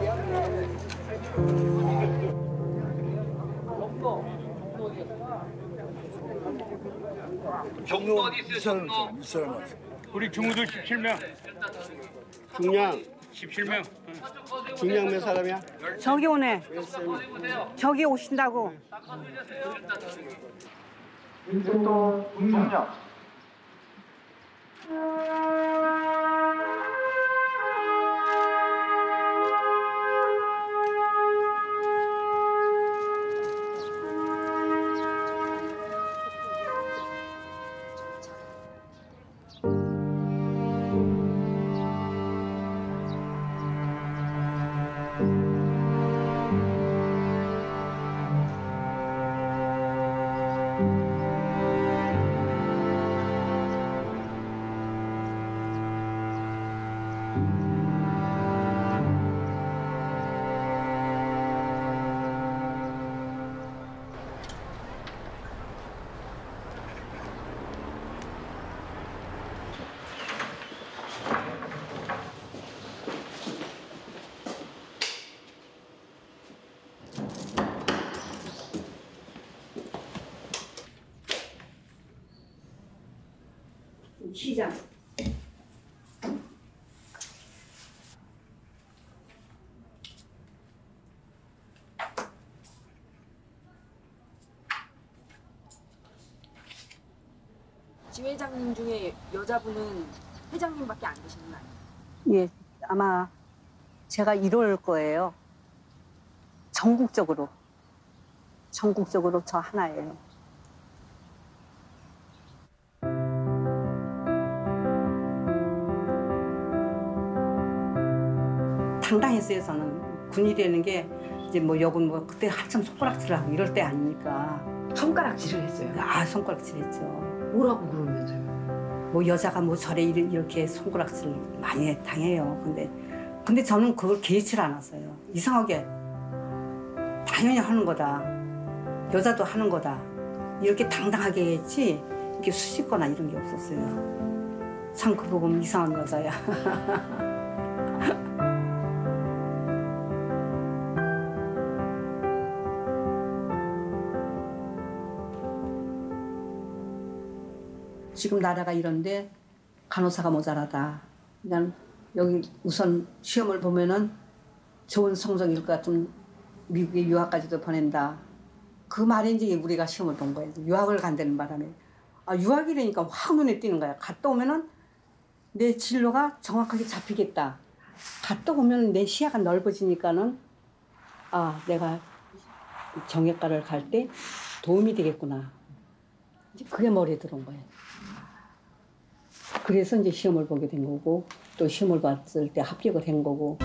경로 어디 사람 경로. 이 사람 왔어. 우리 중우들 17명. 중량 17명. 중량 몇 사람이야? 저기 오네. 저기 오신다고. 인생도 중량 시장. 지회장님 중에 여자분은 회장님밖에 안 계시는 거 아니에요? 예, 아마 제가 이럴 거예요. 전국적으로. 전국적으로 저 하나예요. 당당했어요, 저는. 군인이라는 게 이제 뭐 여군 뭐 그때 한참 손가락질 하고 이럴 때 아니니까. 손가락질을 했어요. 아, 손가락질 했죠. 뭐라고 그러면서요? 뭐 여자가 뭐 저래 이렇게 손가락질 많이 당해요. 근데 근데 저는 그걸 개의치 않았어요. 이상하게 당연히 하는 거다. 여자도 하는 거다. 이렇게 당당하게 했지 이렇게 수식거나 이런 게 없었어요. 참 그거 보면 이상한 여자야. 지금 나라가 이런데 간호사가 모자라다. 그냥 여기 우선 시험을 보면은 좋은 성적일 것 같으면 미국에 유학까지도 보낸다. 그 말에 이제 우리가 시험을 본 거예요. 유학을 간다는 바람에. 아, 유학이라니까 확 눈에 띄는 거야. 갔다 오면은 내 진로가 정확하게 잡히겠다. 갔다 오면 내 시야가 넓어지니까는 아, 내가 정형과를 갈 때 도움이 되겠구나. 이제 그게 머리에 들어온 거예요. 그래서 이제 시험을 보게 된 거고 또 시험을 봤을 때 합격을 한 거고